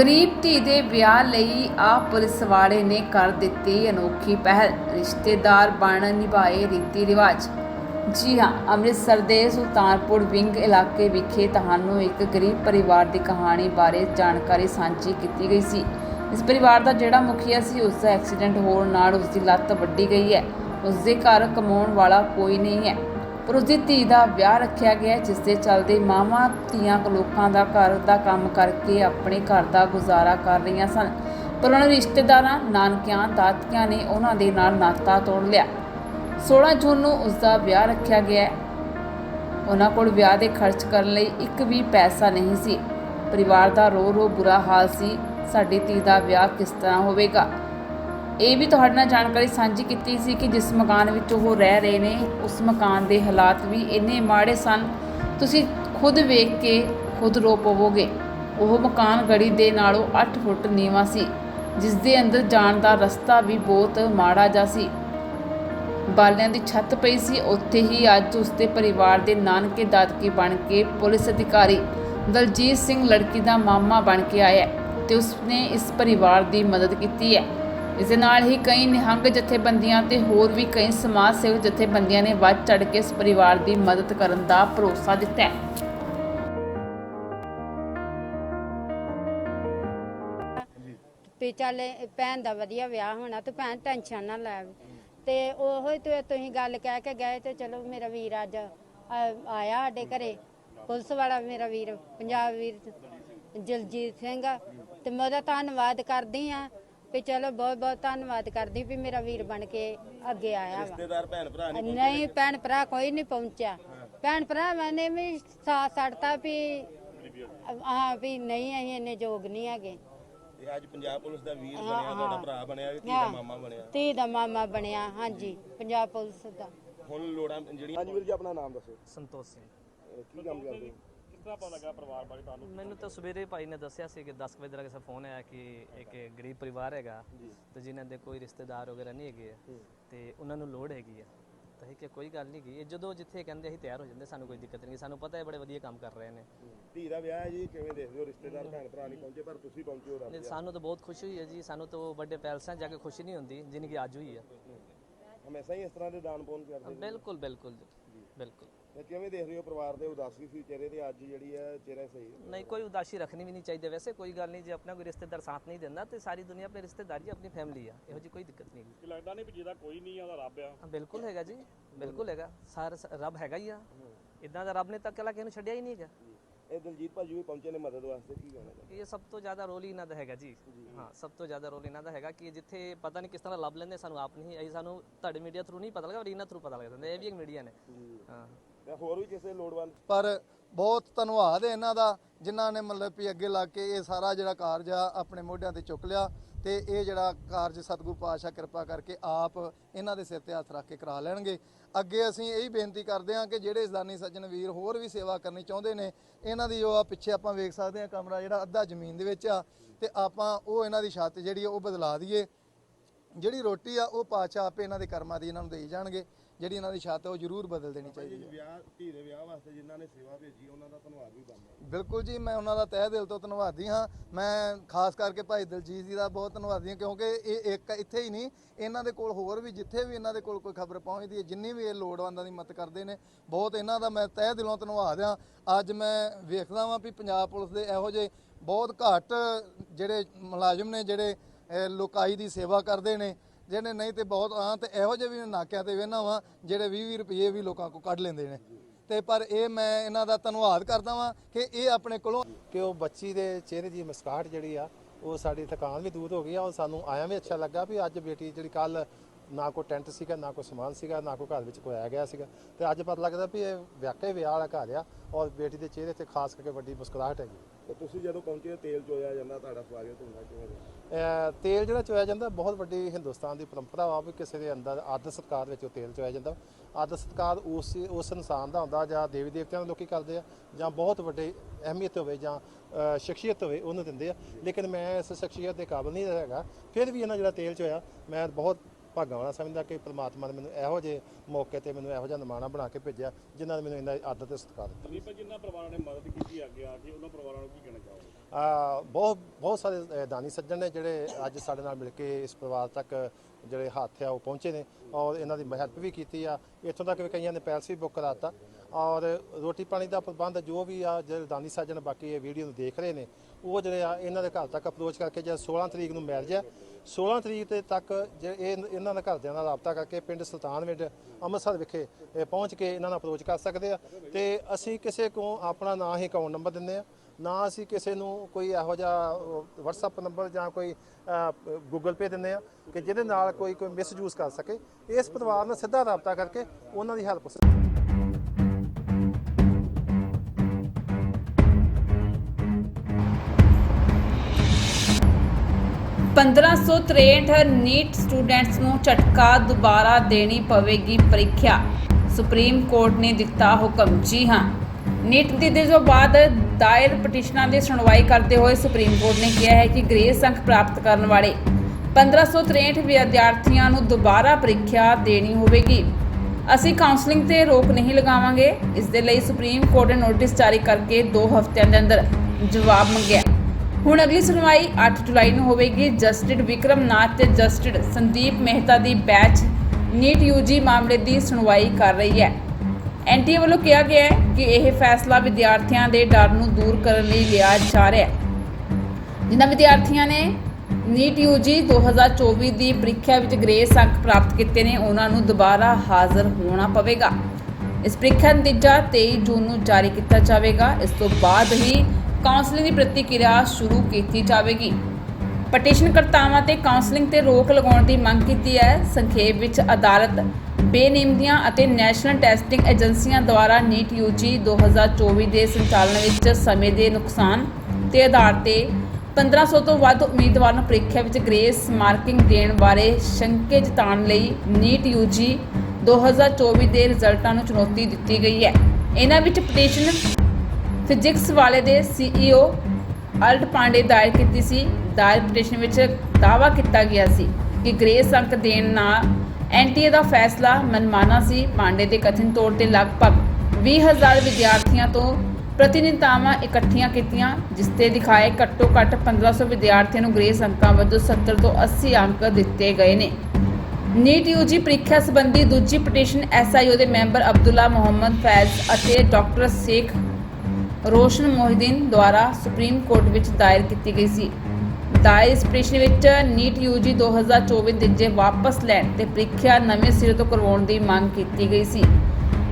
ਗਰੀਬ ਧੀ ਦੇ ਵਿਆਹ ਲਈ ਆ ਪੁਲਿਸ ਵਾਲੇ ਨੇ ਕਰ ਦਿੱਤੀ ਅਨੋਖੀ ਪਹਿਲ। ਰਿਸ਼ਤੇਦਾਰ ਬਣ ਨਿਭਾਏ ਰੀਤੀ ਰਿਵਾਜ। ਜੀ ਹਾਂ, ਅੰਮ੍ਰਿਤਸਰ ਦੇ ਸੁਲਤਾਨਪੁਰ ਵਿੰਗ ਇਲਾਕੇ ਵਿਖੇ ਤੁਹਾਨੂੰ ਇੱਕ ਗਰੀਬ ਪਰਿਵਾਰ ਦੀ ਕਹਾਣੀ ਬਾਰੇ ਜਾਣਕਾਰੀ ਸਾਂਝੀ ਕੀਤੀ ਗਈ ਸੀ। ਇਸ ਪਰਿਵਾਰ ਦਾ ਜਿਹੜਾ ਮੁਖੀਆ ਸੀ, ਉਸ ਦਾ ਐਕਸੀਡੈਂਟ ਹੋਣ ਨਾਲ ਉਸ ਦੀ ਲੱਤ ਵੱਢੀ ਗਈ ਹੈ। ਉਸ ਦੇ ਘਰ ਕਮਾਉਣ ਵਾਲਾ ਕੋਈ ਨਹੀਂ ਹੈ। ਪਰ ਉਸ ਦੀ ਧੀ ਦਾ ਵਿਆਹ ਰੱਖਿਆ ਗਿਆ ਜਿਸ ਦੇ ਚੱਲਦੇ ਮਾਵਾਂ ਧੀਆਂ ਲੋਕਾਂ ਦਾ ਘਰ ਦਾ ਕੰਮ ਕਰਕੇ ਆਪਣੇ ਘਰ ਦਾ ਗੁਜ਼ਾਰਾ ਕਰ ਰਹੀਆਂ ਸਨ। ਪਰ ਉਹਨਾਂ ਦੇ ਰਿਸ਼ਤੇਦਾਰਾਂ, ਨਾਨਕਿਆਂ ਦਾਤਕਿਆਂ ਨੇ ਉਹਨਾਂ ਦੇ ਨਾਲ ਨਾਤਾ ਤੋੜ ਲਿਆ। 16 ਜੂਨ ਨੂੰ ਉਸ ਦਾ ਵਿਆਹ ਰੱਖਿਆ ਗਿਆ ਉਹਨਾਂ ਕੋਲ ਵਿਆਹ ਦੇ ਖਰਚ ਕਰਨ ਲਈ ਇੱਕ ਵੀ ਪੈਸਾ ਨਹੀਂ ਸੀ। ਪਰਿਵਾਰ ਦਾ ਰੋ ਰੋ ਬੁਰਾ ਹਾਲ ਸੀ। ਸਾਡੀ ਧੀ ਦਾ ਵਿਆਹ ਕਿਸ ਤਰ੍ਹਾਂ ਹੋਵੇਗਾ? ਇਹ ਵੀ ਤੁਹਾਡੇ ਨਾਲ ਜਾਣਕਾਰੀ ਸਾਂਝੀ ਕੀਤੀ ਸੀ ਕਿ ਜਿਸ ਮਕਾਨ ਵਿੱਚ ਉਹ ਰਹਿ ਰਹੇ ਨੇ, ਉਸ ਮਕਾਨ ਦੇ ਹਾਲਾਤ ਵੀ ਇੰਨੇ ਮਾੜੇ ਸਨ। ਤੁਸੀਂ ਖੁਦ ਵੇਖ ਕੇ ਖੁਦ ਰੋ ਪਵੋਗੇ। ਉਹ ਮਕਾਨ ਗੜੀ ਦੇ ਨਾਲੋਂ 8 ਫੁੱਟ ਨੀਵਾਂ ਸੀ, ਜਿਸ ਦੇ ਅੰਦਰ ਜਾਣ ਦਾ ਰਸਤਾ ਵੀ ਬਹੁਤ ਮਾੜਾ ਜਿਹਾ ਸੀ। ਬਾਲਿਆਂ ਦੀ ਛੱਤ ਪਈ ਸੀ, ਉੱਥੇ ਹੀ ਅੱਜ ਉਸਦੇ ਪਰਿਵਾਰ ਦੇ ਨਾਨਕੇ ਦਾਦਕੇ ਬਣ ਕੇ ਪੁਲਿਸ ਅਧਿਕਾਰੀ ਦਲਜੀਤ ਸਿੰਘ ਲੜਕੀ ਦਾ ਮਾਮਾ ਬਣ ਕੇ ਆਇਆ ਹੈ ਤੇ ਉਸਨੇ ਇਸ ਪਰਿਵਾਰ ਦੀ ਮਦਦ ਕੀਤੀ ਹੈ। ਇਸ ਦੇ ਨਾਲ ਹੀ ਕਈ ਨਿਹੰਗ ਜਥੇਬੰਦੀਆਂ ਤੇ ਹੋਰ ਵੀ ਕਈ ਸਮਾਜ ਸੇਵਕ ਜਥੇਬੰਦੀਆਂ ਨੇ ਵੱਧ ਚੜ ਕੇ ਇਸ ਪਰਿਵਾਰ ਦੀ ਮਦਦ ਕਰਨ ਦਾ ਭਰੋਸਾ ਦਿੱਤਾ ਹੈ। ਵੀ ਚੱਲ ਭੈਣ ਦਾ ਵਧੀਆ ਵਿਆਹ ਹੋਣਾ ਤੇ ਭੈਣ ਟੈਨਸ਼ਨ ਨਾ ਲੈ। ਤੇ ਉਹੋ ਤੇ ਤੁਸੀਂ ਗੱਲ ਕਹਿ ਕੇ ਗਏ ਤੇ ਚਲੋ ਮੇਰਾ ਵੀਰ ਅੱਜ ਆਇਆ ਸਾਡੇ ਘਰੇ। ਪੁਲਿਸ ਵਾਲਾ ਮੇਰਾ ਵੀਰ, ਪੰਜਾਬ ਵੀਰ ਜਲਜੀਤ ਸਿੰਘ। ਤੇ ਮੈਂ ਉਹਦਾ ਧੰਨਵਾਦ ਕਰਦੀ ਆ ਵੀ ਚਲੋ ਬਹੁਤ ਬਹੁਤ ਧੰਨਵਾਦ ਕਰਦੀ ਵੀ ਮੇਰਾ ਵੀਰ ਬਣ ਕੇ ਅੱਗੇ ਆਇਆ ਵਾ। ਰਿਸ਼ਤੇਦਾਰ ਭੈਣ ਭਰਾ ਨਹੀਂ ਨਹੀਂ ਭੈਣ ਭਰਾ ਕੋਈ ਨਹੀਂ ਪਹੁੰਚਿਆ। ਭੈਣ ਭਰਾ ਮੈਨੇ ਵੀ ਸਾਥ ਛੱਡਤਾ ਵੀ ਹਾਂ ਵੀ ਨਹੀਂ ਅਸੀਂ ਇੰਨੇ ਯੋਗ ਨਹੀਂ ਹੈਗੇ। ਤੇ ਅੱਜ ਪੰਜਾਬ ਪੁਲਿਸ ਦਾ ਵੀਰ ਬਣਿਆ ਤੁਹਾਡਾ ਭਰਾ ਬਣਿਆ ਧੀ ਦਾ। ਮਾਮਾ ਬਣਿਆ। ਧੀ ਦਾ ਮਾਮਾ ਬਣਿਆ ਹਾਂਜੀ ਪੰਜਾਬ ਪੁਲਿਸ ਦਾ। ਹੁਣ ਲੋੜਾਂ ਜਿਹੜੀਆਂ ਹਾਂਜੀ ਵੀਰ ਜੀ ਆਪਣਾ ਨਾਮ ਦੱਸੋ। ਸੰਤੋਸ਼ ਸਿੰਘ। ਅਹ ਕੀ ਕੰਮ ਕਰਦੇ ਮੈਨੂੰ ਤਾਂ ਸਵੇਰੇ ਭਾਈ ਨੇ ਦੱਸਿਆ ਸੀ ਕਿ 10 ਵਜੇ ਦਾ ਕਿਸੇ ਫੋਨ ਆਇਆ ਕਿ ਇੱਕ ਗਰੀਬ ਪਰਿਵਾਰ ਹੈਗਾ ਤੇ ਜਿਨ੍ਹਾਂ ਦੇ ਕੋਈ ਰਿਸ਼ਤੇਦਾਰ ਵਗੈਰਾ ਨਹੀਂ ਹੈਗੇ ਤੇ ਉਹਨਾਂ ਨੂੰ ਲੋੜ ਹੈਗੀ ਆ। ਤਾਂ ਇਹ ਕਿ ਕੋਈ ਗੱਲ ਨਹੀਂ ਗਈ ਜਦੋਂ ਜਿੱਥੇ ਕਹਿੰਦੇ ਅਸੀਂ ਤਿਆਰ ਹੋ ਜਾਂਦੇ ਸਾਨੂੰ ਕੋਈ ਦਿੱਕਤ ਨਹੀਂ ਸਾਨੂੰ ਪਤਾ ਹੈ ਬੜੇ ਵਧੀਆ ਕੰਮ ਕਰ ਰਹੇ ਨੇ। ਧੀ ਦਾ ਵਿਆਹ ਹੈ ਜੀ ਕਿਵੇਂ ਦੇਖਦੇ ਹੋ? ਰਿਸ਼ਤੇਦਾਰ ਭੈਣ ਭਰਾ ਨਹੀਂ ਪਹੁੰਚੇ ਪਰ ਤੁਸੀਂ ਪਹੁੰਚੇ ਹੋ ਰੱਬ ਨਹੀਂ ਸਾਨੂੰ ਤਾਂ ਬਹੁਤ ਖੁਸ਼ੀ ਹੋਈ ਹੈ ਜੀ। ਸਾਨੂੰ ਤਾਂ ਵੱਡੇ ਪੈਲਸਾਂ ਜਾ ਕੇ ਖੁਸ਼ੀ ਨਹੀਂ ਹੁੰਦੀ ਜਿੰਨੀ ਕਿ ਅੱਜ ਹੋਈ ਆ। ਹਮੇਸ਼ਾ ਹੀ ਇਸ ਤਰ੍ਹਾਂ ਦੇ ਦਾਨ ਪੁੰਨ ਕਰਦੇ ਬਿਲਕੁਲ ਬਿਲਕੁਲ ਜੀ। ਬਿਲਕੁਲ। ਤੇ ਕਿਵੇਂ ਦੇਖ ਰਹੇ ਹੋ ਪਰਿਵਾਰ ਦੇ ਉਦਾਸੀ ਸੀ ਚਿਹਰੇ ਤੇ ਅੱਜ ਜਿਹੜੀ ਹੈ ਚਿਹਰਾ ਸਹੀ ਹੈ? ਨਹੀਂ ਕੋਈ ਉਦਾਸੀ ਰੱਖਣੀ ਵੀ ਨਹੀਂ ਚਾਹੀਦੀ ਵੈਸੇ ਕੋਈ ਗੱਲ ਨਹੀਂ ਜੇ ਆਪਣਾ ਕੋਈ ਰਿਸ਼ਤੇਦਾਰ ਸਾਥ ਨਹੀਂ ਦਿੰਦਾ ਤੇ ਸਾਰੀ ਦੁਨੀਆ ਆਪਣੇ ਰਿਸ਼ਤੇਦਾਰ ਜੀ ਆਪਣੀ ਫੈਮਿਲੀ ਆ ਇਹੋ ਜੀ ਕੋਈ ਦਿੱਕਤ ਨਹੀਂ ਹੈਗੀ। ਲੱਗਦਾ ਨਹੀਂ ਵੀ ਜਿਹਦਾ ਕੋਈ ਨਹੀਂ ਉਹਦਾ ਰੱਬ ਆ? ਹਾਂ, ਬਿਲਕੁਲ ਹੈਗਾ ਜੀ ਬਿਲਕੁਲ ਹੈਗਾ ਸਾਰ ਰੱਬ ਹੈਗਾ ਹੀ ਆ। ਇਦਾਂ ਦਾ ਰੱਬ ਨੇ ਤਾਂ ਕਲਾ ਕਿਸੇ ਨੂੰ ਛੱਡਿਆ ਹੀ ਨਹੀਂ ਹੈਗਾ। ਇਹ ਦਲਜੀਤ ਭਾਜੀ ਵੀ ਪਹੁੰਚੇ ਨੇ ਮਦਦ ਵਾਸਤੇ ਕੀ ਕਹਿਣਾ ਚਾਹੁੰਦੇ? ਇਹ ਸਭ ਤੋਂ ਜ਼ਿਆਦਾ ਰੋਲ ਹੀ ਇਹਨਾਂ ਦਾ ਹੈਗਾ ਜੀ। ਹਾਂ ਸਭ ਤੋਂ ਜ਼ਿਆਦਾ ਰੋਲ ਇਹਨਾਂ ਦਾ ਹੈਗਾ ਕਿ ਜਿੱਥੇ ਪਤਾ ਨਹੀਂ ਕਿਸ ਤਰ੍ਹਾਂ ਲੱਭ ਲੈਂਦੇ ਸਾਨੂੰ ਆਪ ਨਹੀਂ ਅਸੀਂ ਸਾਨੂੰ ਤੁਹਾਡੇ ਮੀਡੀਆ ਥਰੂ ਨਹੀਂ ਪਤਾ ਲੱਗਾ ਪਰ ਇਹਨਾਂ ਥਰੂ ਪਤਾ ਲੱਗ ਜਾਂਦਾ ਇਹ ਵੀ ਇੱਕ ਮੀਡੀਆ ਨੇ। ਹਾਂ। ਤੇ ਹੋਰ ਵੀ ਕਿਸੇ ਲੋੜਵੰਦ? ਪਰ ਬਹੁਤ ਧੰਨਵਾਦ ਹੈ ਇਹਨਾਂ ਦਾ, ਜਿਨ੍ਹਾਂ ਨੇ ਮਤਲਬ ਵੀ ਅੱਗੇ ਲੱਗ ਕੇ ਇਹ ਸਾਰਾ ਜਿਹੜਾ ਕਾਰਜ ਆ ਆਪਣੇ ਮੋਢਿਆਂ ਤੇ ਚੁੱਕ ਲਿਆ ਤੇ ਇਹ ਜਿਹੜਾ ਕਾਰਜ ਸਤਿਗੁਰੂ ਪਾਤਸ਼ਾਹ ਕਿਰਪਾ ਕਰਕੇ ਆਪ ਇਹਨਾਂ ਦੇ ਸਿਰ ਤੇ ਹੱਥ ਰੱਖ ਕੇ ਕਰਾ ਲੈਣਗੇ। ਅੱਗੇ ਅਸੀਂ ਇਹੀ ਬੇਨਤੀ ਕਰਦੇ ਹਾਂ ਕਿ ਜਿਹੜੇ ਦਾਨੀ ਸੱਜਣ ਵੀਰ ਹੋਰ ਵੀ ਸੇਵਾ ਕਰਨੀ ਚਾਹੁੰਦੇ ਨੇ, ਇਹਨਾਂ ਦੀ ਜੋ ਆ ਪਿੱਛੇ ਆਪਾਂ ਵੇਖ ਸਕਦੇ ਹਾਂ ਕਮਰਾ ਜਿਹੜਾ ਅੱਧਾ ਜ਼ਮੀਨ ਦੇ ਵਿੱਚ ਆ ਤੇ ਆਪਾਂ ਉਹ ਇਹਨਾਂ ਦੀ ਛੱਤ ਜਿਹੜੀ ਆ ਉਹ ਬਦਲਾ ਦਈਏ। ਜਿਹੜੀ ਰੋਟੀ ਆ ਉਹ ਪਾਤਸ਼ਾਹ ਆਪੇ ਇਹਨਾਂ ਦੇ ਕਰਮਾਂ ਦੀ ਇਹਨਾਂ ਨੂੰ ਦੇਈ ਜਾਣਗੇ। ਜਿਹੜੀ ਇਹਨਾਂ ਦੀ ਛੱਤ ਆ ਉਹ ਜ਼ਰੂਰ ਬਦਲ ਦੇਣੀ ਚਾਹੀਦੀ ਹੈ। ਵਿਆਹ ਧੀ ਦੇ ਵਿਆਹ ਵਾਸਤੇ ਜਿਨ੍ਹਾਂ ਨੇ ਸੇਵਾ ਭੇਜੀ ਉਹਨਾਂ ਦਾ ਧੰਨਵਾਦ ਵੀ ਬਣਦਾ। ਬਿਲਕੁਲ ਜੀ ਮੈਂ ਉਹਨਾਂ ਦਾ ਤਹਿ ਦਿਲ ਤੋਂ ਧੰਨਵਾਦੀ ਹਾਂ। ਮੈਂ ਖਾਸ ਕਰਕੇ ਭਾਈ ਦਲਜੀਤ ਜੀ ਦਾ ਬਹੁਤ ਧੰਨਵਾਦੀ ਹਾਂ ਕਿਉਂਕਿ ਇਹ ਇੱਕ ਇੱਥੇ ਹੀ ਨਹੀਂ ਇਹਨਾਂ ਦੇ ਕੋਲ ਹੋਰ ਵੀ ਜਿੱਥੇ ਵੀ ਇਹਨਾਂ ਦੇ ਕੋਲ ਕੋਈ ਖਬਰ ਪਹੁੰਚਦੀ ਹੈ ਜਿੰਨੀ ਵੀ ਇਹ ਲੋੜਵੰਦਾਂ ਦੀ ਮਦਦ ਕਰਦੇ ਨੇ ਬਹੁਤ ਇਹਨਾਂ ਦਾ ਮੈਂ ਤਹਿ ਦਿਲੋਂ ਧੰਨਵਾਦ ਹਾਂ। ਅੱਜ ਮੈਂ ਵੇਖਦਾ ਵਾਂ ਵੀ ਪੰਜਾਬ ਪੁਲਿਸ ਦੇ ਇਹੋ ਜਿਹੇ ਬਹੁਤ ਘੱਟ ਜਿਹੜੇ ਮੁਲਾਜ਼ਮ ਨੇ ਜਿਹੜੇ ਲੋਕਾਈ ਦੀ ਸੇਵਾ ਕਰਦੇ ਨੇ ਜਿਹੜੇ ਨਹੀਂ ਤੇ ਬਹੁਤ ਆਂ ਤੇ ਇਹੋ ਜਿਹੇ ਵੀ ਨਾਕਿਆਂ ਤੇ ਵੇਖਣਾ ਵਾਂ, ਜਿਹੜੇ 20 ਰੁਪਏ ਵੀ ਲੋਕਾਂ ਕੋ ਕੱਢ ਲੈਂਦੇ ਨੇ। ਤੇ ਪਰ ਇਹ ਮੈਂ ਇਹਨਾਂ ਦਾ ਧੰਨਵਾਦ ਕਰਦਾ ਵਾਂ ਕਿ ਇਹ ਆਪਣੇ ਕੋਲੋਂ ਕਿ ਉਹ ਬੱਚੀ ਦੇ ਚਿਹਰੇ ਦੀ ਮੁਸਕਾਹਟ ਜਿਹੜੀ ਆ, ਉਹ ਸਾਡੀ ਥਕਾਨ ਵੀ ਦੂਰ ਹੋ ਗਈ ਆ ਔਰ ਸਾਨੂੰ ਆਇਆ ਵੀ ਅੱਛਾ ਲੱਗਾ ਵੀ ਅੱਜ ਬੇਟੀ ਜਿਹੜੀ ਕੱਲ ਨਾ ਕੋਈ ਟੈਂਟ ਸੀਗਾ, ਨਾ ਕੋਈ ਸਮਾਨ ਸੀਗਾ, ਨਾ ਕੋਈ ਘਰ ਵਿੱਚ ਕੋਈ ਆ ਗਿਆ ਸੀਗਾ। ਤੇ ਅੱਜ ਪਤਾ ਲੱਗਦਾ ਵੀ ਇਹ ਵਾਕਈ ਵਿਆਹ ਵਾਲਾ ਘਰ ਆ ਔਰ ਬੇਟੀ ਦੇ ਚਿਹਰੇ ਤੇ ਖਾਸ ਕਰਕੇ ਵੱਡੀ ਮੁਸਕਰਾਹਟ ਹੈਗੀ। ਤਾਂ ਤੁਸੀਂ ਜਦੋਂ ਪਹੁੰਚੇ ਤੇਲ ਚੋਇਆ ਜਾਂਦਾ ਤੁਹਾਡਾ ਸਵਾਗਤ ਹੁੰਦਾ ਕਿਵੇਂ ਦਾ? ਅਹ ਤੇਲ ਜਿਹੜਾ ਚੋਇਆ ਜਾਂਦਾ, ਬਹੁਤ ਵੱਡੀ ਹਿੰਦੁਸਤਾਨ ਦੀ ਪਰੰਪਰਾ ਵਾ ਵੀ ਕਿਸੇ ਦੇ ਅੰਦਰ ਆਦਰ ਸਤਕਾਰ ਵਿੱਚ ਉਹ ਤੇਲ ਚੋਇਆ ਜਾਂਦਾ। ਆਦਰ ਸਤਕਾਰ ਉਸ ਉਸ ਇਨਸਾਨ ਦਾ ਹੁੰਦਾ ਜਾਂ ਦੇਵੀ ਦੇਵਤਿਆਂ ਨੂੰ ਲੋਕੀ ਕਰਦੇ ਆ, ਜਾਂ ਬਹੁਤ ਵੱਡੇ ਅਹਿਮੀਅਤ ਹੋਵੇ ਜਾਂ, ਅਹ ਸ਼ਖਸੀਅਤ ਹੋਵੇ ਉਹਨੂੰ ਦਿੰਦੇ ਆ। ਲੇਕਿਨ ਮੈਂ ਇਸ ਸ਼ਖਸੀਅਤ ਦੇ ਕਾਬਿਲ ਨਹੀਂ ਹੈਗਾ। ਫਿਰ ਵੀ ਇਹਨਾਂ ਜਿਹੜਾ ਤੇਲ ਚੋਇਆ, ਮੈਂ ਬਹੁਤ ਭਾਗਾਂ ਵਾਲਾ ਸਮਝਦਾ ਕਿ ਪ੍ਰਮਾਤਮਾ ਨੇ ਮੈਨੂੰ ਇਹੋ ਜਿਹੇ ਮੌਕੇ ਤੇ ਮੈਨੂੰ ਇਹੋ ਜਿਹਾ ਨਿਮਾਣਾ ਬਣਾ ਕੇ ਭੇਜਿਆ ਜਿਨ੍ਹਾਂ ਨੇ ਮੈਨੂੰ ਇੰਨਾ ਆਦਰ ਤੇ ਸਤਿਕਾਰ ਦਿੱਤਾ। ਸੰਦੀਪ ਜਿੰਨਾ ਪਰਿਵਾਰਾਂ ਨੇ ਮਦਦ ਕੀਤੀ ਅੱਗੇ ਆ ਕੇ ਉਹਨਾਂ ਪਰਿਵਾਰਾਂ ਨੂੰ ਕੀ ਕਹਿਣਾ ਚਾਹੋਗੇ? ਆ ਬਹੁਤ ਬਹੁਤ ਸਾਰੇ ਦਾਨੀ ਸੱਜਣ ਨੇ ਜਿਹੜੇ ਅੱਜ ਸਾਡੇ ਨਾਲ ਮਿਲ ਕੇ ਇਸ ਪਰਿਵਾਰ ਤੱਕ ਜਿਹੜੇ ਹੱਥ ਆ ਉਹ ਪਹੁੰਚੇ ਨੇ ਔਰ ਇਹਨਾਂ ਦੀ ਹੈਲਪ ਵੀ ਕੀਤੀ ਆ। ਇੱਥੋਂ ਤੱਕ ਵੀ ਕਈਆਂ ਨੇ ਪੈਲਸ ਵੀ ਬੁੱਕ ਕਰਾਤਾ ਔਰ ਰੋਟੀ ਪਾਣੀ ਦਾ ਪ੍ਰਬੰਧ ਜੋ ਵੀ ਆ ਜਿਹੜੇ ਦਾਨੀ ਸੱਜਣ ਬਾਕੀ ਇਹ ਵੀਡੀਓ ਨੂੰ ਦੇਖ ਰਹੇ ਨੇ ਉਹ ਜਿਹੜੇ ਆ, ਇਹਨਾਂ ਦੇ ਘਰ ਤੱਕ ਅਪਰੋਚ ਕਰਕੇ ਜਦ 16 ਤਰੀਕ ਨੂੰ ਮੈਰਿਜ ਹੈ 16 ਤਰੀਕ ਦੇ ਤੱਕ ਜੇ ਇਹ ਇਹਨਾਂ ਦੇ ਘਰਦਿਆਂ ਨਾਲ ਰਾਬਤਾ ਕਰਕੇ ਪਿੰਡ ਸੁਲਤਾਨਵਿੰਡ ਅੰਮ੍ਰਿਤਸਰ ਵਿਖੇ ਪਹੁੰਚ ਕੇ ਇਹਨਾਂ ਨਾਲ ਅਪਰੋਚ ਕਰ ਸਕਦੇ ਆ। ਤੇ ਅਸੀਂ ਕਿਸੇ ਕੋ ਆਪਣਾ ਨਾਂ ਹੀ ਅਕਾਊਂਟ ਨੰਬਰ ਦਿੰਦੇ ਆ, ਨਾ ਅਸੀਂ ਕਿਸੇ ਨੂੰ ਕੋਈ ਇਹੋ ਜਿਹਾ WhatsApp ਨੰਬਰ ਜਾਂ ਕੋਈ ਗੂਗਲ ਪੇ ਦਿੰਦੇ ਆ ਕਿ ਜਿਹਦੇ ਨਾਲ ਕੋਈ ਕੋਈ ਮਿਸਯੂਜ਼ ਕਰ ਸਕੇ। ਇਸ ਪਰਿਵਾਰ ਨਾਲ ਸਿੱਧਾ ਰਾਬਤਾ ਕਰਕੇ ਉਹਨਾਂ ਦੀ ਹੈਲਪ 1563 ਨੀਟ ਸਟੂਡੈਂਟਸ ਨੂੰ ਝਟਕਾ ਦੁਬਾਰਾ ਦੇਣੀ ਪਵੇਗੀ ਪ੍ਰੀਖਿਆ। ਸੁਪਰੀਮ ਕੋਰਟ ਨੇ ਦਿੱਤਾ ਹੁਕਮ। ਜੀ ਹਾਂ। ਨੀਟ ਦੀ ਦੇ ਤੋਂ ਬਾਅਦ ਦਾਇਰ ਪਟੀਸ਼ਨਾਂ ਦੀ ਸੁਣਵਾਈ ਕਰਦੇ ਹੋਏ ਸੁਪਰੀਮ ਕੋਰਟ ਨੇ ਕਿਹਾ ਹੈ ਕਿ ਗ੍ਰੇਸ ਅੰਕ ਪ੍ਰਾਪਤ ਕਰਨ ਵਾਲੇ 1563 ਵਿਦਿਆਰਥੀਆਂ ਨੂੰ ਦੁਬਾਰਾ ਪ੍ਰੀਖਿਆ ਦੇਣੀ ਹੋਵੇਗੀ। ਅਸੀਂ ਕਾਉਂਸਲਿੰਗ ਤੇ ਰੋਕ ਨਹੀਂ ਲਗਾਵਾਂਗੇ। ਇਸ ਦੇ ਲਈ ਸੁਪਰੀਮ ਕੋਰਟ ਨੇ ਨੋਟਿਸ ਜਾਰੀ ਕਰਕੇ 2 ਹਫ਼ਤਿਆਂ ਦੇ ਅੰਦਰ ਜਵਾਬ ਮੰਗਿਆ। ਹੁਣ ਅਗਲੀ ਸੁਣਵਾਈ 8 ਜੁਲਾਈ ਨੂੰ ਹੋਵੇਗੀ। ਜਸਟਿਸ ਵਿਕਰਮ ਨਾਥ ਤੇ ਜਸਟਿਸ ਸੰਦੀਪ ਮਹਿਤਾ ਦੀ ਬੈਚ ਨੀਟ ਯੂਜੀ ਮਾਮਲੇ ਦੀ ਸੁਣਵਾਈ ਕਰ ਰਹੀ ਹੈ। ਐਨਟੀਏ ਵੱਲੋਂ ਕਿਹਾ ਗਿਆ ਹੈ ਕਿ ਇਹ ਫੈਸਲਾ ਵਿਦਿਆਰਥੀਆਂ ਦੇ ਡਰ ਨੂੰ ਦੂਰ ਕਰਨ ਲਈ ਲਿਆ ਜਾ ਰਿਹਾ ਹੈ। ਜਿਨ੍ਹਾਂ ਵਿਦਿਆਰਥੀਆਂ ਨੇ ਨੀਟ ਯੂਜੀ 2024 ਦੀ ਪ੍ਰੀਖਿਆ ਵਿੱਚ ਗ੍ਰੇਸ ਅੰਕ ਪ੍ਰਾਪਤ ਕੀਤੇ ਨੇ, ਉਹਨਾਂ ਨੂੰ ਦੁਬਾਰਾ ਹਾਜ਼ਰ ਹੋਣਾ ਪਵੇਗਾ। ਇਸ ਪ੍ਰੀਖਿਆ ਨਤੀਜਾ 23 ਜੂਨ ਨੂੰ ਜਾਰੀ ਕੀਤਾ ਜਾਵੇਗਾ। ਇਸ ਤੋਂ ਬਾਅਦ ਹੀ ਕਾਉਂਸਲਿੰਗ ਦੀ ਪ੍ਰਤੀਕਿਰਿਆ ਸ਼ੁਰੂ ਕੀਤੀ ਜਾਵੇਗੀ। ਪਟੀਸ਼ਨਕਰਤਾਵਾਂ ਤੇ ਕਾਉਂਸਲਿੰਗ ਤੇ ਰੋਕ ਲਗਾਉਣ ਦੀ ਮੰਗ ਕੀਤੀ ਹੈ। ਸੰਖੇਪ ਵਿੱਚ ਅਦਾਲਤ ਬੇਨਿਯਮਤੀਆਂ ਅਤੇ ਨੈਸ਼ਨਲ ਟੈਸਟਿੰਗ ਏਜੰਸੀਆਂ ਦੁਆਰਾ ਨੀਟ ਯੂਜੀ 2024 ਦੇ ਸੰਚਾਲਨ ਵਿੱਚ ਸਮੇਂ ਦੇ ਨੁਕਸਾਨ ਤੇ ਆਧਾਰ ਤੇ 1500 ਤੋਂ ਵੱਧ ਉਮੀਦਵਾਰਾਂ ਨੂੰ ਪ੍ਰੀਖਿਆ ਵਿੱਚ ਗ੍ਰੇਸ ਮਾਰਕਿੰਗ ਦੇਣ ਬਾਰੇ ਸ਼ੰਕੇ ਜਤਾਉਣ ਲਈ ਨੀਟ ਯੂਜੀ 2024 ਦੇ ਰਿਜ਼ਲਟਾਂ ਨੂੰ ਚੁਣੌਤੀ ਦਿੱਤੀ ਗਈ ਹੈ। ਇਹਨਾਂ ਵਿੱਚ ਪਟੀਸ਼ਨ ਫਿਜ਼ਿਕਸ ਵਾਲੇ ਦੇ ਸੀਈਓ ਅਲਟ ਪਾਂਡੇ ਦਾਇਰ ਕੀਤੀ ਸੀ। ਦਾਇਰ ਪਟੀਸ਼ਨ ਵਿੱਚ ਦਾਅਵਾ ਕੀਤਾ ਗਿਆ ਸੀ ਕਿ ਗ੍ਰੇਸ ਅੰਕ ਦੇਣ ਨਾਲ ਐਨਟੀਏ ਦਾ ਫੈਸਲਾ ਮਨਮਾਨਾ ਸੀ। ਪਾਂਡੇ ਦੇ ਕਥਿਨ ਤੌਰ ਤੇ ਲਗਭਗ 20000 ਵਿਦਿਆਰਥੀਆਂ ਤੋਂ ਪ੍ਰਤੀਨਿਧਤਾਵਾਂ ਇਕੱਠੀਆਂ ਕੀਤੀਆਂ, ਜਿਸ ਤੇ ਦਿਖਾਏ ਘੱਟੋ ਘੱਟ 1500 ਵਿਦਿਆਰਥੀਆਂ ਨੂੰ ਗ੍ਰੇਸ ਅੰਕਾਂ ਵਜੋਂ 70 ਤੋਂ 80 ਅੰਕ ਦਿੱਤੇ ਗਏ ਨੇ। ਨੀਟ ਯੂਜੀ ਪ੍ਰੀਖਿਆ ਸੰਬੰਧੀ ਦੂਜੀ ਪਟੀਸ਼ਨ ਐਸਆਈਓ ਦੇ ਮੈਂਬਰ ਅਬਦੁੱਲਾ ਮੁਹੰਮਦ, ਫੈਜ਼ ਅਤੇ ਡਾਕਟਰ ਸ਼ੇਖ ਰੋਸ਼ਨ ਮੋਹਿਦੀਨ ਦੁਆਰਾ ਸੁਪਰੀਮ ਕੋਰਟ ਵਿੱਚ ਦਾਇਰ ਕੀਤੀ ਗਈ ਸੀ। ਦਾਇਰ ਇਸ ਪਟੀਸ਼ਨ ਵਿੱਚ ਨੀਟ ਯੂਜੀ 2024 ਨਤੀਜੇ ਵਾਪਸ ਲੈਣ ਤੇ ਪ੍ਰੀਖਿਆ ਨਵੇਂ ਸਿਰੇ ਤੋਂ ਕਰਵਾਉਣ ਦੀ ਮੰਗ ਕੀਤੀ ਗਈ ਸੀ।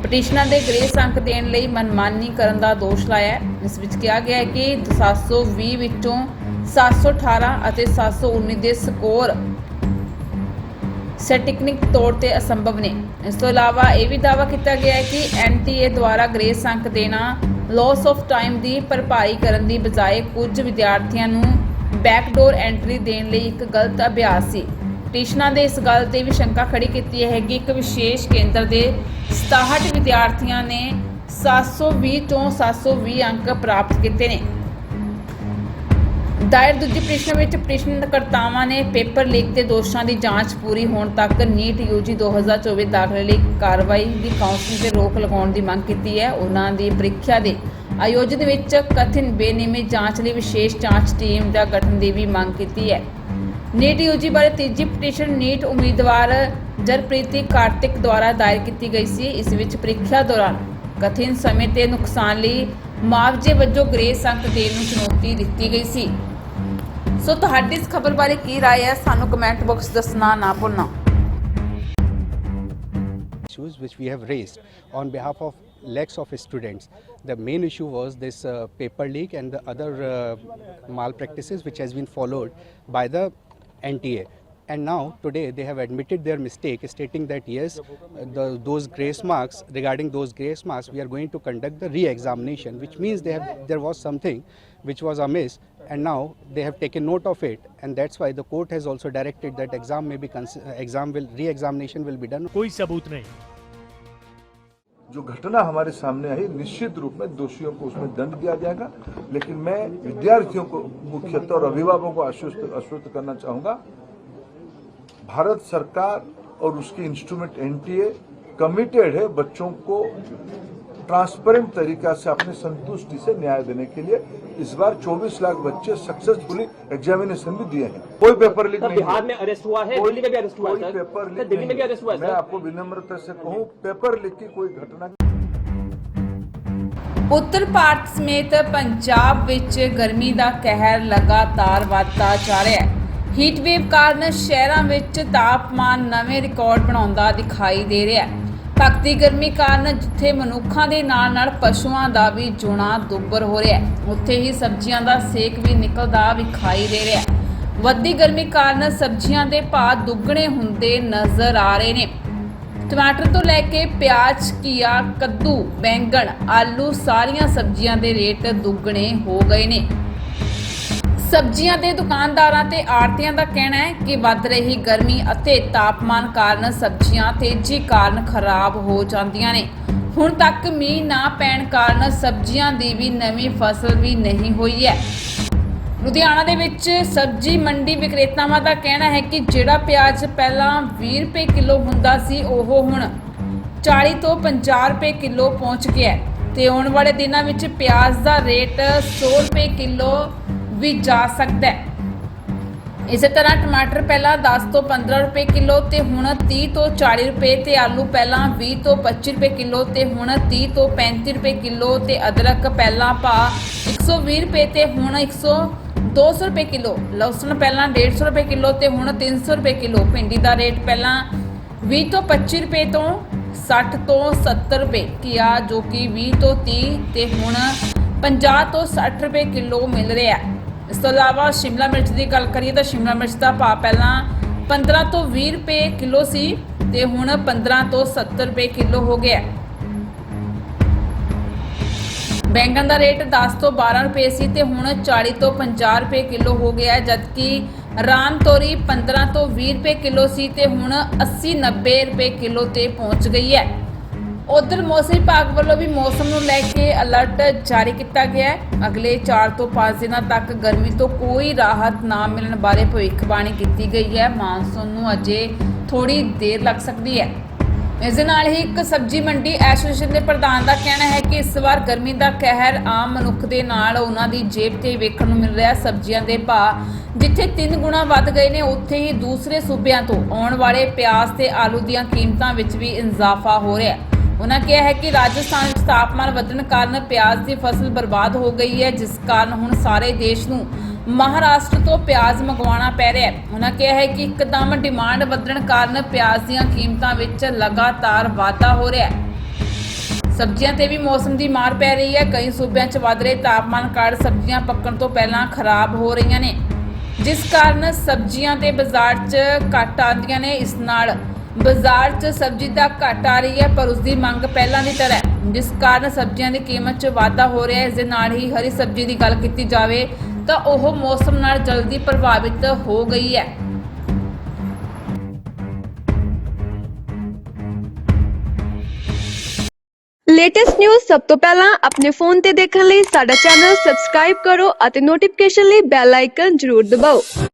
ਪਟੀਸ਼ਨਾਂ ਦੇ ਗ੍ਰੇਸ ਅੰਕ ਦੇਣ ਲਈ ਮਨਮਾਨੀ ਕਰਨ ਦਾ ਦੋਸ਼ ਲਾਇਆ ਇਸ ਵਿੱਚ ਕਿਹਾ ਗਿਆ ਹੈ ਕਿ 720 ਵਿੱਚੋਂ 718 ਅਤੇ 719 ਦੇ ਸਕੋਰ ਸੈਟਿਕਨਿਕ ਤੌਰ ਤੇ ਅਸੰਭਵ ਨੇ। ਇਸ ਤੋਂ ਇਲਾਵਾ ਇਹ ਵੀ ਦਾਅਵਾ ਕੀਤਾ ਗਿਆ ਹੈ ਕਿ ਐਨਟੀਏ ਦੁਆਰਾ ਗ੍ਰੇਸ ਅੰਕ ਦੇਣਾ ਲਾਸ ਆਫ ਟਾਈਮ ਦੀ ਭਰਪਾਈ ਕਰਨ ਦੀ ਬਜਾਏ ਕੁਝ ਵਿਦਿਆਰਥੀਆਂ ਨੂੰ ਬੈਕਡੋਰ ਐਂਟਰੀ ਦੇਣ ਲਈ ਇੱਕ ਗਲਤ ਅਭਿਆਸ ਸੀ। ਪਟੀਸ਼ਨਾਂ ਦੇ ਇਸ ਗੱਲ ਤੇ ਵੀ ਸ਼ੰਕਾ ਖੜੀ ਕੀਤੀ ਹੈ ਕਿ ਇੱਕ ਵਿਸ਼ੇਸ਼ ਕੇਂਦਰ ਦੇ 67 ਵਿਦਿਆਰਥੀਆਂ ਨੇ 720 ਤੋਂ 720 ਅੰਕ ਪ੍ਰਾਪਤ ਕੀਤੇ ਨੇ। ਦਾਇਰ ਦੂਜੀ ਪਟੀਸ਼ਨ ਵਿੱਚ ਪਟੀਸ਼ਨਕਰਤਾਵਾਂ ਨੇ ਪੇਪਰ ਲੀਕ ਦੇ ਦੋਸ਼ਾਂ ਦੀ ਜਾਂਚ ਪੂਰੀ ਹੋਣ ਤੱਕ ਨੀਟ ਯੂਜੀ 2024 ਦਾਖਲੇ ਲਈ ਕਾਰਵਾਈ ਦੀ ਕਾਉਂਸਲਿੰਗ ਤੇ ਰੋਕ ਲਗਾਉਣ ਦੀ ਮੰਗ ਕੀਤੀ ਹੈ। ਉਹਨਾਂ ਦੀ ਪ੍ਰੀਖਿਆ ਦੇ ਆਯੋਜਨ ਵਿੱਚ ਕਥਿਨ ਬੇਨਿਯਮੀ ਜਾਂਚ ਲਈ ਵਿਸ਼ੇਸ਼ ਜਾਂਚ ਟੀਮ ਦਾ ਗਠਨ ਦੀ ਵੀ ਮੰਗ ਕੀਤੀ ਹੈ। ਨੀਟ ਯੂਜੀ ਬਾਰੇ ਤੀਜੀ ਪਟੀਸ਼ਨ ਨੀਟ ਉਮੀਦਵਾਰ ਜਰਪ੍ਰੀਤੀ ਕਾਰਤਿਕ ਦੁਆਰਾ ਦਾਇਰ ਕੀਤੀ ਗਈ ਸੀ। ਇਸ ਵਿੱਚ ਪ੍ਰੀਖਿਆ ਦੌਰਾਨ ਕਥਿਤ ਸਮੇਂ ਤੇ ਨੁਕਸਾਨ ਲਈ ਮੁਆਵਜ਼ੇ ਵਜੋਂ ਗ੍ਰੇਸ ਅੰਕ ਦੇਣ ਨੂੰ ਚੁਣੌਤੀ ਦਿੱਤੀ ਗਈ ਸੀ। ਸੋ ਤੁਹਾਡੀ ਇਸ ਖਬਰ ਬਾਰੇ ਕੀ رائے ਹੈ ਸਾਨੂੰ ਕਮੈਂਟ ਬਾਕਸ ਦੱਸਣਾ ਨਾ ਭੁੱਲਣਾ issues which we have raised on behalf of lakhs of students. The main issue was this uh, paper leak and the other uh, malpractices which has been followed by the NTA. And now today they have admitted their mistake, stating that yes, the, those grace marks regarding those grace marks, we are going to conduct the re-examination, which means they have there was something which was amiss, and now they have taken note of it and that's why the court has also directed that exam may be exam will re-examination will be done. कोई सबूत नहीं। जो घटना हमारे सामने आई निश्चित रूप में दोषियों को उसमें दंड दिया जाएगा लेकिन मैं विद्यार्थियों को मुख्यतः और अभिभावकों को आश्वस्त आश्वस्त करना चाहूँगा भारत सरकार और उसकी इंस्ट्रूमेंट एनटीए कमिटेड है बच्चों को ट्रांसपेरेंट तरीका से अपने संतुष्टि से न्याय देने के लिए इस बार 24 लाख बच्चे सक्सेसफुली एग्जामिनेशन भी दिए हैं कोई पेपर लीक नहीं बिहार में अरेस्ट हुआ है दिल्ली में भी अरेस्ट हुआ है पेपर लीक दिल्ली में भी अरेस्ट हुआ है मैं आपको विनम्रता से कहूँ पेपर लीक की कोई घटना ਉੱਤਰ ਭਾਰਤ ਸਮੇਤ ਪੰਜਾਬ ਵਿੱਚ ਗਰਮੀ ਦਾ ਕਹਿਰ ਲਗਾਤਾਰ ਵਧਦਾ ਜਾ ਰਿਹਾ ਹੈ ਹੀਟ ਵੇਵ ਕਾਰਨ ਸ਼ਹਿਰਾਂ ਵਿੱਚ ਤਾਪਮਾਨ ਨਵੇਂ ਰਿਕਾਰਡ ਬਣਾਉਂਦਾ ਦਿਖਾਈ ਦੇ ਰਿਹਾ ਹੈ ਭਗਤੀ ਗਰਮੀ ਕਾਰਨ ਜਿੱਥੇ ਮਨੁੱਖਾਂ ਦੇ ਨਾਲ ਨਾਲ ਪਸ਼ੂਆਂ ਦਾ ਵੀ ਜੂਣਾ ਦੁੱਬਰ ਹੋ ਰਿਹਾ ਉੱਥੇ ਹੀ ਸਬਜ਼ੀਆਂ ਦਾ ਸੇਕ ਵੀ ਨਿਕਲਦਾ ਵਿਖਾਈ ਦੇ ਰਿਹਾ ਹੈ। ਵੱਧਦੀ ਗਰਮੀ ਕਾਰਨ ਸਬਜ਼ੀਆਂ ਦੇ ਭਾਅ ਦੁੱਗਣੇ ਹੁੰਦੇ ਨਜ਼ਰ ਆ ਰਹੇ ਨੇ। ਟਮਾਟਰ ਤੋਂ ਲੈ ਕੇ ਪਿਆਜ਼ ਕੀਆ ਕੱਦੂ, ਬੈਂਗਣ, ਆਲੂ ਸਾਰੀਆਂ ਸਬਜ਼ੀਆਂ ਦੇ ਰੇਟ ਦੁੱਗਣੇ ਹੋ ਗਏ ਨੇ। ਸਬਜ਼ੀਆਂ ਦੇ ਦੁਕਾਨਦਾਰਾਂ ਤੇ ਆੜਤੀਆਂ ਦਾ ਕਹਿਣਾ ਹੈ ਕਿ ਵੱਧ ਰਹੀ ਗਰਮੀ ਅਤੇ ਤਾਪਮਾਨ ਕਾਰਨ ਸਬਜ਼ੀਆਂ ਤੇਜ਼ੀ ਕਾਰਨ ਖਰਾਬ ਹੋ ਜਾਂਦੀਆਂ ਨੇ। ਹੁਣ ਤੱਕ ਮੀਂਹ ਨਾ ਪੈਣ ਕਾਰਨ ਸਬਜ਼ੀਆਂ ਦੀ ਵੀ ਨਵੀਂ ਫਸਲ ਵੀ ਨਹੀਂ ਹੋਈ ਹੈ। ਲੁਧਿਆਣਾ ਦੇ ਵਿੱਚ ਸਬਜ਼ੀ ਮੰਡੀ ਵਿਕਰੇਤਾਵਾਂ ਦਾ ਕਹਿਣਾ ਹੈ ਕਿ ਜਿਹੜਾ ਪਿਆਜ਼ ਪਹਿਲਾਂ 20 ਰੁਪਏ ਕਿਲੋ ਹੁੰਦਾ ਸੀ, ਉਹ ਹੁਣ 40 ਤੋਂ 50 ਰੁਪਏ ਕਿਲੋ ਪਹੁੰਚ ਗਿਆ ਹੈ ਤੇ ਆਉਣ ਵਾਲੇ ਦਿਨਾਂ ਵਿੱਚ ਪਿਆਜ਼ ਦਾ ਰੇਟ 100 ਰੁਪਏ ਕਿਲੋ ਵੀ ਜਾ ਸਕਦਾ ਹੈ। ਇਸੇ ਤਰ੍ਹਾਂ ਟਮਾਟਰ ਪਹਿਲਾਂ 10 ਤੋਂ 15 ਰੁਪਏ ਕਿਲੋ ਤੇ ਹੁਣ 30 ਤੋਂ 40 ਰੁਪਏ ਤੇ ਆਲੂ ਪਹਿਲਾਂ 20 ਤੋਂ 25 ਰੁਪਏ ਕਿਲੋ ਤੇ ਹੁਣ 30 ਤੋਂ 35 ਰੁਪਏ ਕਿਲੋ ਤੇ ਅਦਰਕ ਪਹਿਲਾਂ ਭਾ 120 ਰੁਪਏ ਤੇ ਹੁਣ 100 200 ਰੁਪਏ ਕਿਲੋ, ਲਸਣ ਪਹਿਲਾਂ 150 ਰੁਪਏ ਕਿਲੋ ਤੇ ਹੁਣ 300 ਰੁਪਏ ਕਿਲੋ। ਭਿੰਡੀ ਦਾ ਰੇਟ ਪਹਿਲਾਂ 20 ਤੋਂ 25 ਰੁਪਏ ਤੋਂ 60 ਤੋਂ 70 ਰੁਪਏ ਕੀਆ ਜੋ ਕਿ 20 ਤੋਂ 30 ਤੇ ਹੁਣ 50 ਤੋਂ 60 ਰੁਪਏ ਕਿਲੋ ਮਿਲ ਰਿਹਾ ਹੈ। ਇਸ ਤੋਂ ਇਲਾਵਾ ਸ਼ਿਮਲਾ ਮਿਰਚ ਦੀ ਗੱਲ ਕਰੀਏ ਤਾਂ ਸ਼ਿਮਲਾ ਮਿਰਚ ਦਾ ਭਾਅ ਪਹਿਲਾਂ 15 ਤੋਂ 20 ਰੁਪਏ ਕਿਲੋ ਸੀ ਤੇ ਹੁਣ 15 ਤੋਂ 70 ਰੁਪਏ ਕਿਲੋ ਹੋ ਗਿਆ ਬੈਂਗਣ ਦਾ ਰੇਟ 10 ਤੋਂ 12 ਰੁਪਏ ਸੀ ਤੇ ਹੁਣ 40 ਤੋਂ 50 ਰੁਪਏ ਕਿਲੋ ਹੋ ਗਿਆ ਹੈ, ਜਦਕਿ ਰਾਮ ਤੋਰੀ 15 ਤੋਂ 20 ਰੁਪਏ ਕਿਲੋ ਸੀ ਤੇ ਹੁਣ 80 90 ਰੁਪਏ ਕਿਲੋ ਤੇ ਪਹੁੰਚ ਗਈ ਹੈ। ਉਧਰ ਮੌਸਮ ਵਿਭਾਗ ਵੱਲੋਂ ਵੀ ਮੌਸਮ ਨੂੰ ਲੈ ਕੇ ਅਲਰਟ ਜਾਰੀ ਕੀਤਾ ਗਿਆ ਹੈ। ਅਗਲੇ 4 ਤੋਂ 5 ਦਿਨਾਂ ਤੱਕ ਗਰਮੀ ਤੋਂ ਕੋਈ ਰਾਹਤ ਨਾ ਮਿਲਣ ਬਾਰੇ ਭਵਿੱਖਬਾਣੀ ਕੀਤੀ ਗਈ ਹੈ। ਮਾਨਸੂਨ ਨੂੰ ਅਜੇ ਥੋੜੀ ਦੇਰ ਲੱਗ ਸਕਦੀ ਹੈ। ਇਸ ਦੇ ਨਾਲ ਹੀ ਇੱਕ ਸਬਜ਼ੀ ਮੰਡੀ ਐਸੋਸੀਏਸ਼ਨ ਦੇ ਪ੍ਰਧਾਨ ਦਾ ਕਹਿਣਾ ਹੈ ਕਿ ਇਸ ਵਾਰ ਗਰਮੀ ਦਾ ਕਹਿਰ ਆਮ ਮਨੁੱਖ ਦੇ ਨਾਲ ਉਹਨਾਂ ਦੀ ਜੇਬ ਤੇ ਵੇਖਣ ਨੂੰ ਮਿਲ ਰਿਹਾ ਸਬਜ਼ੀਆਂ ਦੇ ਭਾਅ ਜਿੱਥੇ 3 ਗੁਣਾ ਵੱਧ ਗਏ ਨੇ, ਉੱਥੇ ਹੀ ਦੂਸਰੇ ਸੂਬਿਆਂ ਤੋਂ ਆਉਣ ਵਾਲੇ ਪਿਆਜ਼ ਤੇ ਆਲੂ ਦੀਆਂ ਕੀਮਤਾਂ ਵਿੱਚ ਵੀ ਇਜ਼ਾਫਾ ਹੋ ਰਿਹਾ ਹੈ। ਉਹਨਾਂ ਕਿਹਾ ਹੈ ਕਿ ਰਾਜਸਥਾਨ ਵਿੱਚ ਤਾਪਮਾਨ ਵਧਣ ਕਾਰਨ ਪਿਆਜ਼ ਦੀ ਫਸਲ ਬਰਬਾਦ ਹੋ ਗਈ ਹੈ, ਜਿਸ ਕਾਰਨ ਹੁਣ ਸਾਰੇ ਦੇਸ਼ ਨੂੰ ਮਹਾਰਾਸ਼ਟਰ ਤੋਂ ਪਿਆਜ਼ ਮੰਗਵਾਉਣਾ ਪੈ ਰਿਹਾ ਹੈ। ਉਹਨਾਂ ਕਿਹਾ ਹੈ ਕਿ ਇੱਕਦਮ ਡਿਮਾਂਡ ਵਧਣ ਕਾਰਨ ਪਿਆਜ਼ ਦੀਆਂ ਕੀਮਤਾਂ ਵਿੱਚ ਲਗਾਤਾਰ ਵਾਧਾ ਹੋ ਰਿਹਾ ਹੈ। ਸਬਜ਼ੀਆਂ ਤੇ ਵੀ ਮੌਸਮ ਦੀ ਮਾਰ ਪੈ ਰਹੀ ਹੈ। ਕਈ ਸੂਬਿਆਂ 'ਚ ਵੱਧ ਰਹੇ ਤਾਪਮਾਨ ਕਾਰਨ ਸਬਜ਼ੀਆਂ ਪੱਕਣ ਤੋਂ ਪਹਿਲਾਂ ਖਰਾਬ ਹੋ ਰਹੀਆਂ ਨੇ। ਜਿਸ ਕਾਰਨ ਸਬਜ਼ੀਆਂ ਦੇ ਬਾਜ਼ਾਰ 'ਚ ਘੱਟ ਆਉਂਦੀਆਂ ਨੇ। ਇਸ ਨਾਲ ਬਾਜ਼ਾਰ 'ਚ ਸਬਜ਼ੀ ਦਾ ਘੱਟ ਆ ਰਹੀ ਹੈ, ਪਰ ਉਸ ਦੀ ਮੰਗ ਪਹਿਲਾਂ ਦੀ ਤਰ੍ਹਾਂ ਹੈ। ਜਿਸ ਕਾਰਨ ਸਬਜ਼ੀਆਂ ਦੀ ਕੀਮਤ 'ਚ ਵਾਧਾ ਹੋ ਰਿਹਾ ਹੈ ਇਸ ਦੇ ਨਾਲ ਹੀ ਹਰੀ ਸਬਜ਼ੀ ਦੀ ਗੱਲ ਕੀਤੀ ਜਾਵੇ ਤਾਂ ਉਹ ਮੌਸਮ ਨਾਲ ਜਲਦੀ ਪ੍ਰਭਾਵਿਤ ਹੋ ਗਈ ਹੈ। ਲੇਟੈਸਟ ਨਿਊਜ਼ ਸਭ ਤੋਂ ਪਹਿਲਾਂ ਆਪਣੇ ਫੋਨ ਤੇ ਦੇਖਣ ਲਈ ਸਾਡਾ ਚੈਨਲ ਸਬਸਕ੍ਰਾਈਬ ਕਰੋ ਅਤੇ ਨੋਟੀਫਿਕੇਸ਼ਨ ਲਈ ਬੈਲ ਆਈਕਨ ਜ਼ਰੂਰ ਦਬਾਓ।